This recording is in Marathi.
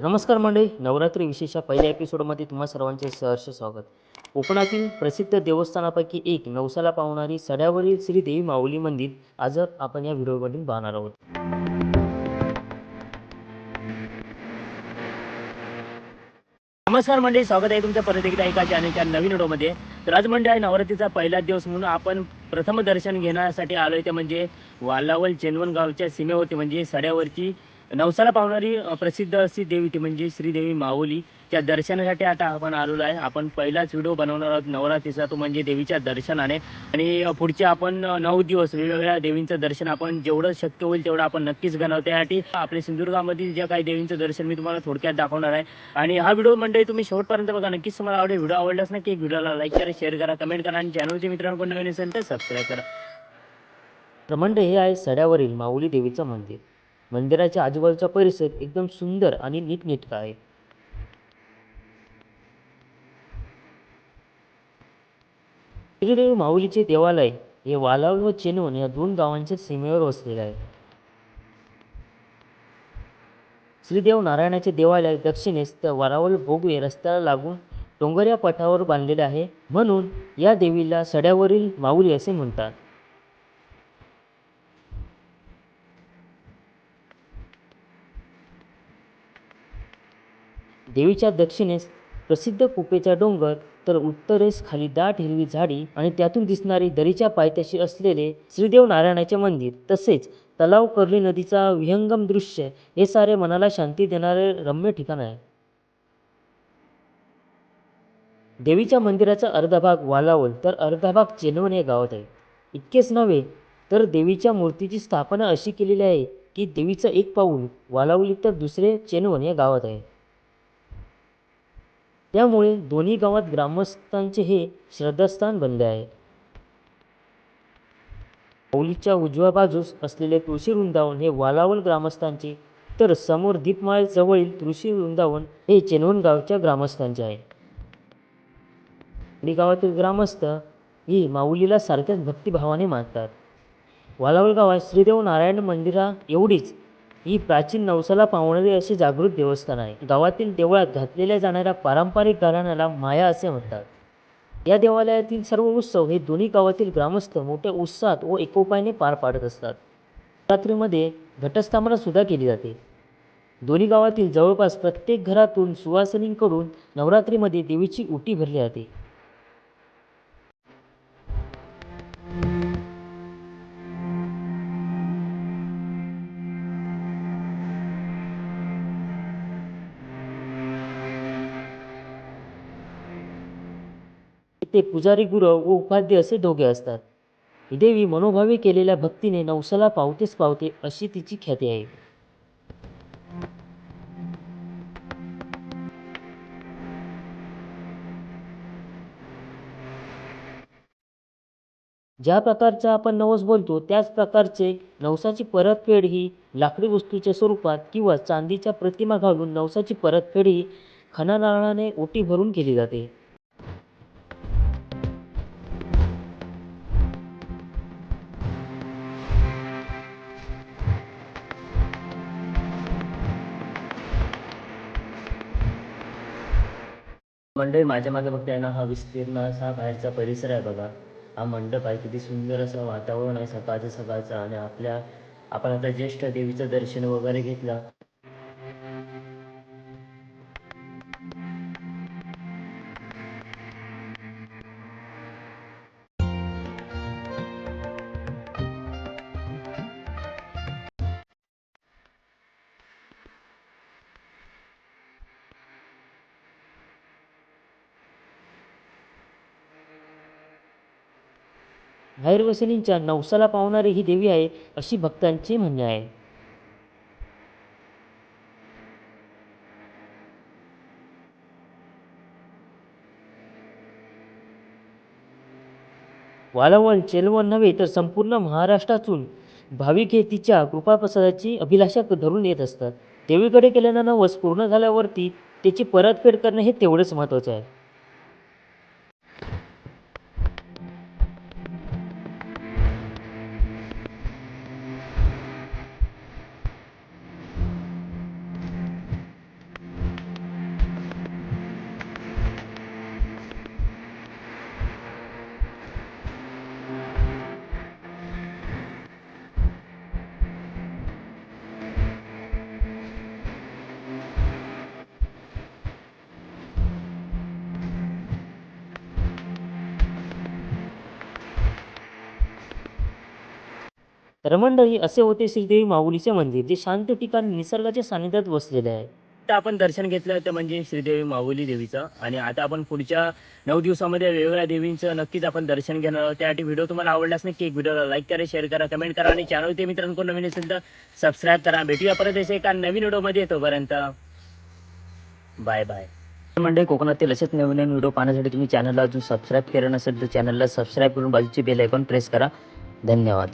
तर नमस्कार मंडळी नवरात्री विशेषच्या पहिल्या एपिसोडमध्ये तुम्हा सर्वांचे सहर्ष स्वागत. कोकणातील प्रसिद्ध देवस्थानापैकी एक नवसाला पावणारी सड्यावरील श्री देवी माऊली मंदिर आज आपण या व्हिडिओमधून पाहणार आहोत. नमस्कार मंडळी स्वागत आहे तुमचं परत एकदा एका चॅनलच्या नवीन व्हिडिओमध्ये. तर आज मंडळ आहे नवरात्रीचा पहिला दिवस म्हणून आपण प्रथम दर्शन घेण्यासाठी आलोय ते म्हणजे वालावल चेनवन गावच्या सीमेवरती म्हणजे सड्यावरची नवसाला पावणारी प्रसिद्ध अशी देवी ती म्हणजे श्रीदेवी माऊली. त्या दर्शनासाठी आता आपण आलेलो आहे. आपण पहिलाच व्हिडिओ बनवणार आहोत नवरात्रीचा. तो म्हणजे देवीच्या दर्शनाने. आणि पुढचे आपण नऊ दिवस वेगवेगळ्या देवींचं दर्शन आपण जेवढं शक्य होईल तेवढं आपण नक्कीच घेणार त्यासाठी आपल्या सिंधुदुर्गामधील ज्या काही देवींचं दर्शन मी तुम्हाला थोडक्यात दाखवणार आहे. आणि हा व्हिडिओ मंडळी तुम्ही शेवटपर्यंत बघा. नक्कीच तुम्हाला आवडेल. व्हिडिओ आवडलाच नाही की व्हिडिओला लाईक करा शेअर करा कमेंट करा आणि चॅनलचे मित्रांकडून नवीन असेल तर सबस्क्राईब करा. प्रमंड हे आहे सड्यावरील माऊली देवीचं मंदिर. मंदिराच्या आजूबाजूचा परिसर एकदम सुंदर आणि नीटनेटका आहे. माऊलीचे देवालय हे वालावल व चेनून या दोन गावांच्या सीमेवर वसलेले आहे. श्रीदेव नारायणाचे देवालय दक्षिणेस तर वारावल भोगवे रस्त्याला लागून डोंगर या पठावर बांधलेले आहे. म्हणून या देवीला सड्यावरील माऊली असे म्हणतात. देवीच्या दक्षिणेस प्रसिद्ध कुपेचा डोंगर तर उत्तरेस खाली दाट हिरवी झाडी आणि त्यातून दिसणारी दरीच्या पायथ्याशी असलेले श्रीदेव नारायणाचे मंदिर तसेच तलाव कर्ली नदीचा विहंगम दृश्य हे सारे मनाला शांती देणारे रम्य ठिकाण आहे. देवीच्या मंदिराचा अर्धा भाग वालावल तर अर्धा भाग चेनवन या गावात आहे. इतकेच नव्हे तर देवीच्या मूर्तीची स्थापना अशी केलेली आहे की देवीचं एक पाऊल वालावली तर दुसरे चेनवन या गावात आहे. त्यामुळे दोन्ही गावात ग्रामस्थांचे हे श्रद्धास्थान बनले आहे. माऊलीच्या उजव्या बाजूस असलेले तुळशी वृंदावन हे वालावल ग्रामस्थांचे तर समोर दीपमाळेजवळील तुळशी वृंदावन हे चेनवण गावच्या ग्रामस्थांचे आहे. आणि गावातील ग्रामस्थ ही माऊलीला सारख्याच भक्तिभावाने मानतात. वालावल गावात श्रीदेव नारायण मंदिरा एवढीच ही प्राचीन नवसाला पावणारी असे जागृत देवस्थान आहे. गावातील देवळात घातलेल्या जाणाऱ्या पारंपरिक घराण्याला माया असे म्हणतात. या देवालयातील सर्व उत्सव हे दोन्ही गावातील ग्रामस्थ मोठ्या उत्साहात व एकोपाने पार पाडत असतात. रात्रीमध्ये घटस्थापना सुद्धा केली जाते. दोन्ही गावातील जवळपास प्रत्येक घरातून सुवासिनींकडून नवरात्रीमध्ये देवीची उटी भरली जाते. ते पुजारी गुरव व उपाध्ये असे दोघे असतात. ही देवी मनोभावी केलेल्या भक्तीने नवसाला पावतेच पावते अशी तिची ख्याती आहे. ज्या प्रकारचा आपण नवस बोलतो त्याच प्रकारचे नवसाची परतफेड ही लाकडी वस्तूच्या स्वरूपात किंवा चांदीच्या प्रतिमा घालून नवसाची परतफेड ही खणानारळाने ओटी भरून केली जाते. मंडळी माझ्या मागे बघताय ना हा विस्तीर्ण असा बाहेरचा परिसर आहे बघा. हा मंडप आहे किती सुंदर असं वातावरण आहे सकाळचं सकाळचं. आणि आपल्या आपण आता ज्येष्ठ देवीचं दर्शन वगैरे घेतलं भैरवसिनींच्या नवसाला पावणारी ही देवी आहे अशी भक्तांचे म्हणणे आहे. वालावल चेलवण नव्हे तर संपूर्ण महाराष्ट्रातून भाविक हे तिच्या कृपाप्रसादाची अभिलाषा धरून येत असतात. देवीकडे केलेला नवस पूर्ण झाल्यावरती त्याची परतफेड करणे हे तेवढंच महत्त्वाचं आहे. तर मंडळी असे होते श्रीदेवी माऊलीचे मंदिर जे शांत ठिकाण निसर्गाच्या सानिध्यात वसलेले आहे. आता आपण दर्शन घेतलं होतं म्हणजे श्रीदेवी माऊली देवीचं. आणि आता आपण पुढच्या नऊ दिवसामध्ये वेगवेगळ्या देवींचं नक्कीच आपण दर्शन घेणार आहोत. त्यासाठी व्हिडिओ तुम्हाला आवडलाच नक्की एक व्हिडिओला लाईक करा शेअर करा कमेंट करा आणि चॅनल ते मित्रांनो कोण नवीन असेल तर सबस्क्राईब करा. भेटूया परत असे एका नवीन व्हिडिओमध्ये तोपर्यंत. बाय बाय म्हणजे कोकणातील असेच नवीन नवीन व्हिडिओ पाहण्यासाठी तुम्ही चॅनलला अजून सबस्क्राईब केलं नसेल तर चॅनलला सबस्क्राईब करून बाजूची बेल आयकॉन प्रेस करा. धन्यवाद.